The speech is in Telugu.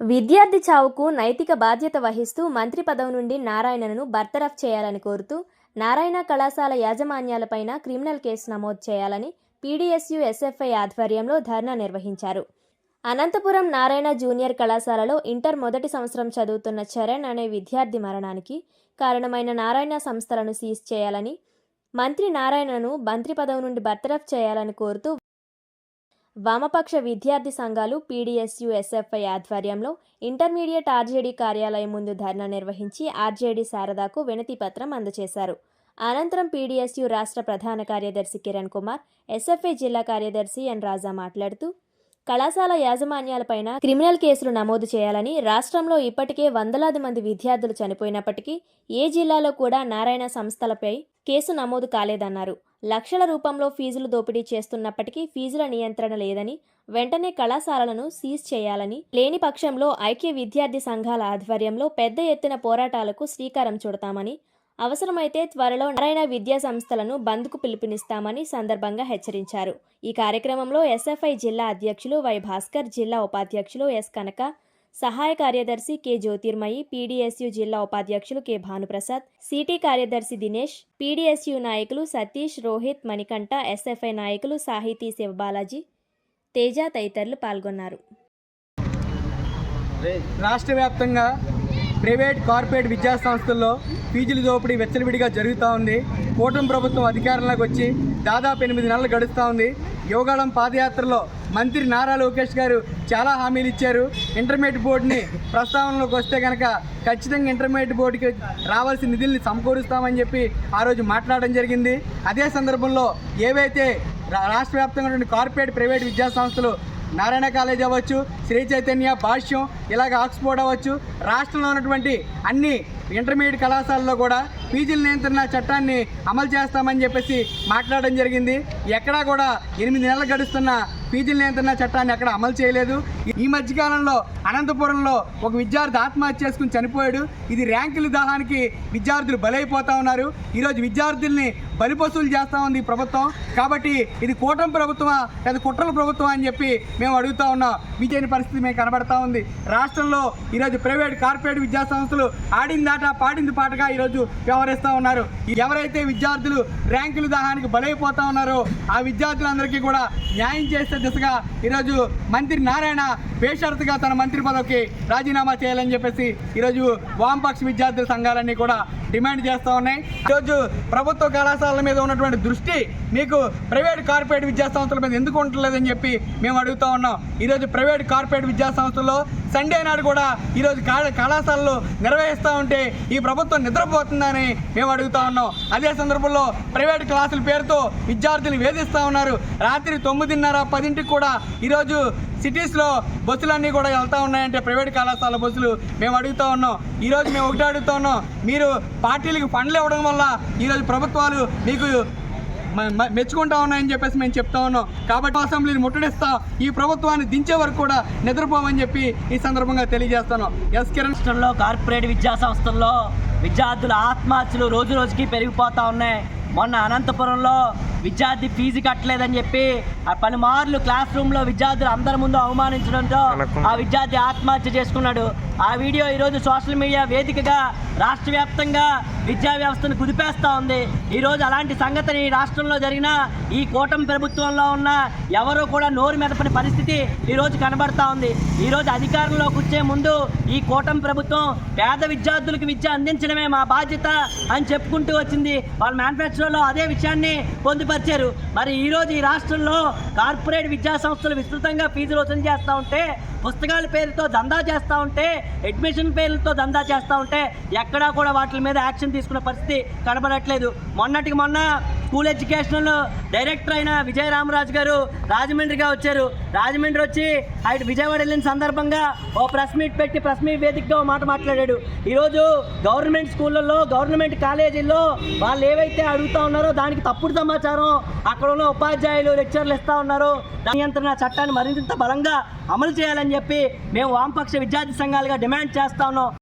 విద్యార్థి చావుకు నైతిక బాధ్యత వహిస్తూ మంత్రి పదవి నుండి నారాయణను బర్తరఫ్ చేయాలని కోరుతూ నారాయణ కళాశాల యాజమాన్యాలపైన క్రిమినల్ కేసు నమోదు చేయాలని పీడీఎస్యు ఎస్ఎఫ్ఐ ఆధ్వర్యంలో ధర్నా నిర్వహించారు. అనంతపురం నారాయణ జూనియర్ కళాశాలలో ఇంటర్ మొదటి సంవత్సరం చదువుతున్న చరణ్ అనే విద్యార్థి మరణానికి కారణమైన నారాయణ సంస్థలను సీజ్ చేయాలని మంత్రి నారాయణను మంత్రి పదవి నుండి బర్తరఫ్ చేయాలని కోరుతూ వామపక్ష విద్యార్థి సంఘాలు పీడీఎస్యు ఎస్ఎఫ్ఐ ఆధ్వర్యంలో ఇంటర్మీడియట్ ఆర్జేడీ కార్యాలయం ముందు ధర్నా నిర్వహించి ఆర్జేడీ శారదాకు వినతి పత్రం అందజేశారు. అనంతరం పీడీఎస్యు రాష్ట్ర ప్రధాన కార్యదర్శి కిరణ్ కుమార్ ఎస్ఎఫ్ఐ జిల్లా కార్యదర్శి ఎన్ రాజా మాట్లాడుతూ కళాశాల యాజమాన్యాలపైన క్రిమినల్ కేసులు నమోదు చేయాలని రాష్ట్రంలో ఇప్పటికే వందలాది మంది విద్యార్థులు చనిపోయినప్పటికీ ఏ జిల్లాలో కూడా నారాయణ సంస్థలపై కేసు నమోదు కాలేదన్నారు. లక్షల రూపంలో ఫీజులు దోపిడీ చేస్తున్నప్పటికీ ఫీజుల నియంత్రణ లేదని వెంటనే కళాశాలలను సీజ్ చేయాలని లేని పక్షంలో ఐక్య విద్యార్థి సంఘాల ఆధ్వర్యంలో పెద్ద ఎత్తున పోరాటాలకు శ్రీకారం చుడతామని అవసరమైతే త్వరలో నారాయణ విద్యా సంస్థలను బంద్కు పిలుపునిస్తామని సందర్భంగా హెచ్చరించారు. ఈ కార్యక్రమంలో ఎస్ఎఫ్ఐ జిల్లా అధ్యక్షులు వై భాస్కర్ జిల్లా ఉపాధ్యక్షులు ఎస్ కనక సహాయ కార్యదర్శి కె జ్యోతిర్మయి పీడీఎస్యు జిల్లా ఉపాధ్యక్షులు కె భానుప్రసాద్ సిటీ కార్యదర్శి దినేష్ పీడీఎస్యు నాయకులు సతీష్ రోహిత్ మణికంఠ ఎస్ఎఫ్ఐ నాయకులు సాహితీ శివబాలాజీ తేజ తదితరులు పాల్గొన్నారు. రాష్ట్ర వ్యాప్తంగా ప్రైవేట్ కార్పొరేట్ విద్యా సంస్థల్లో ఫీజులు దోపిడీ వెచ్చలవిడిగా జరుగుతూ ఉంది. కూటమి ప్రభుత్వం అధికారంలోకి వచ్చి దాదాపు ఎనిమిది నెలలు గడుస్తూ ఉంది. యోగాళం పాదయాత్రలో మంత్రి నారా లోకేష్ గారు చాలా హామీలు ఇచ్చారు. ఇంటర్మీడియట్ బోర్డుని ప్రస్తావనలోకి వస్తే కనుక ఖచ్చితంగా ఇంటర్మీడియట్ బోర్డుకి రావాల్సిన నిధుల్ని సమకూరుస్తామని చెప్పి ఆ రోజు మాట్లాడడం జరిగింది. అదే సందర్భంలో ఏవైతే రాష్ట్ర వ్యాప్తంగా ఉన్నటువంటి కార్పొరేట్ ప్రైవేట్ విద్యాసంస్థలు నారాయణ కాలేజ్ అవ్వచ్చు శ్రీ చైతన్య భాష్యం ఇలాగ ఆక్స్ఫోర్డ్ అవ్వచ్చు. రాష్ట్రంలో ఉన్నటువంటి అన్ని ఇంటర్మీడియట్ కళాశాలలో కూడా పీజీల నియంత్రణ చట్టాన్ని అమలు చేస్తామని చెప్పేసి మాట్లాడడం జరిగింది. ఎక్కడా కూడా ఎనిమిది నెలలు గడుస్తున్న ఫీజుల నియంత్రణ చట్టాన్ని ఎక్కడ అమలు చేయలేదు. ఈ మధ్యకాలంలో అనంతపురంలో ఒక విద్యార్థి ఆత్మహత్య చేసుకుని చనిపోయాడు. ఇది ర్యాంకుల దాహానికి విద్యార్థులు బలైపోతా ఉన్నారు. ఈరోజు విద్యార్థుల్ని బలిపశువులు చేస్తా ఉంది ప్రభుత్వం. కాబట్టి ఇది కూటమి ప్రభుత్వమా లేదా కుట్రల ప్రభుత్వం అని చెప్పి మేము అడుగుతా ఉన్నాం. విజయని పరిస్థితి మేము కనబడతా ఉంది. రాష్ట్రంలో ఈరోజు ప్రైవేట్ కార్పొరేట్ విద్యా సంస్థలు ఆడిందాట పాడింది పాటగా ఈరోజు వ్యవహరిస్తూ ఉన్నారు. ఎవరైతే విద్యార్థులు ర్యాంకుల దాహానికి బలైపోతా ఉన్నారో ఆ విద్యార్థులందరికీ కూడా న్యాయం చేసే దిశగా ఈరోజు మంత్రి నారాయణ బేషరతుగా తన మంత్రి పదవికి రాజీనామా చేయాలని చెప్పేసి ఈరోజు వామపక్ష విద్యార్థుల సంఘాలన్నీ కూడా డిమాండ్ చేస్తూ ఉన్నాయి. ఈరోజు ప్రభుత్వ కళాశాలల మీద ఉన్నటువంటి దృష్టి మీకు ప్రైవేట్ కార్పొరేట్ విద్యా సంస్థల మీద ఎందుకు ఉండలేదని చెప్పి మేము అడుగుతా ఉన్నాం. ఈరోజు ప్రైవేట్ కార్పొరేట్ విద్యాసంస్థల్లో సండే నాడు కూడా ఈరోజు కళాశాలలు నిర్వహిస్తూ ఉంటే ఈ ప్రభుత్వం నిద్రపోతుందని మేము అడుగుతా ఉన్నాం. అదే సందర్భంలో ప్రైవేట్ క్లాసుల పేరుతో విద్యార్థులు వేధిస్తూ ఉన్నారు. రాత్రి తొమ్మిదిన్నర పది ఐదింటికి కూడా ఈరోజు సిటీస్లో బస్సులన్నీ కూడా వెళ్తూ ఉన్నాయంటే ప్రైవేట్ కళాశాల బస్సులు మేము అడుగుతూ ఉన్నాం. ఈరోజు మేము ఒకటే అడుగుతూ ఉన్నాం. మీరు పార్టీలకు ఫండ్లు ఇవ్వడం వల్ల ఈరోజు ప్రభుత్వాలు మీకు మెచ్చుకుంటా ఉన్నాయని చెప్పేసి మేము చెప్తా ఉన్నాం. కాబట్టి అసెంబ్లీని ముట్టడిస్తా ఈ ప్రభుత్వాన్ని దించే వరకు కూడా నిద్రపోమని చెప్పి ఈ సందర్భంగా తెలియజేస్తాను ఎస్ కిరణ్. రాష్ట్రంలో కార్పొరేట్ విద్యా సంస్థల్లో విద్యార్థుల ఆత్మహత్యలు రోజు రోజుకి పెరిగిపోతా ఉన్నాయి. మొన్న అనంతపురంలో విద్యార్థి ఫీజు కట్టలేదని చెప్పి ఆ పలుమార్లు క్లాస్ రూమ్లో విద్యార్థులు అందరి ముందు అవమానించడంతో ఆ విద్యార్థి ఆత్మహత్య చేసుకున్నాడు. ఆ వీడియో ఈరోజు సోషల్ మీడియా వేదికగా రాష్ట్ర వ్యాప్తంగా విద్యా వ్యవస్థను కుదిపేస్తూ ఉంది. ఈరోజు అలాంటి సంగతిని రాష్ట్రంలో జరిగిన ఈ కూటమి ప్రభుత్వంలో ఉన్న ఎవరు కూడా నోరు మెదపని పరిస్థితి ఈరోజు కనబడతా ఉంది. ఈరోజు అధికారంలోకి వచ్చే ముందు ఈ కూటమి ప్రభుత్వం పేద విద్యార్థులకు విద్య అందించడమే మా బాధ్యత అని చెప్పుకుంటూ వచ్చింది. వాళ్ళ మేనిఫెస్టోలో అదే విషయాన్ని పొందుపరిచారు మరి ఈరోజు ఈ రాష్ట్రంలో కార్పొరేట్ విద్యా సంస్థలు విస్తృతంగా ఫీజులు వసూలు చేస్తూ ఉంటే పుస్తకాల పేరుతో దందా చేస్తూ ఉంటే అడ్మిషన్ పేర్లతో దందా చేస్తూ ఉంటే ఎక్కడా కూడా వాటి మీద యాక్షన్ తీసుకునే పరిస్థితి కనబడట్లేదు. మొన్నటికి మొన్న స్కూల్ ఎడ్యుకేషనల్ డైరెక్టర్ అయిన విజయ రామరాజు గారు రాజమండ్రిగా వచ్చారు. రాజమండ్రి వచ్చి ఆయన విజయవాడ వెళ్ళిన సందర్భంగా ఓ ప్రెస్ మీట్ పెట్టి ప్రెస్ మీట్ వేదికగా ఓ మాట మాట్లాడాడు. ఈరోజు గవర్నమెంట్ స్కూళ్ళల్లో గవర్నమెంట్ కాలేజీల్లో వాళ్ళు ఏవైతే అడుగుతా ఉన్నారో దానికి తప్పుడు సమాచారం అక్కడ ఉన్న ఉపాధ్యాయులు లెక్చర్లు ఇస్తూ ఉన్నారు. నియంత్రణ చట్టాన్ని మరింత బలంగా అమలు చేయాలని చెప్పి మేము వామపక్ష విద్యార్థి సంఘాలుగా డిమాండ్ చేస్తా ఉన్నాం.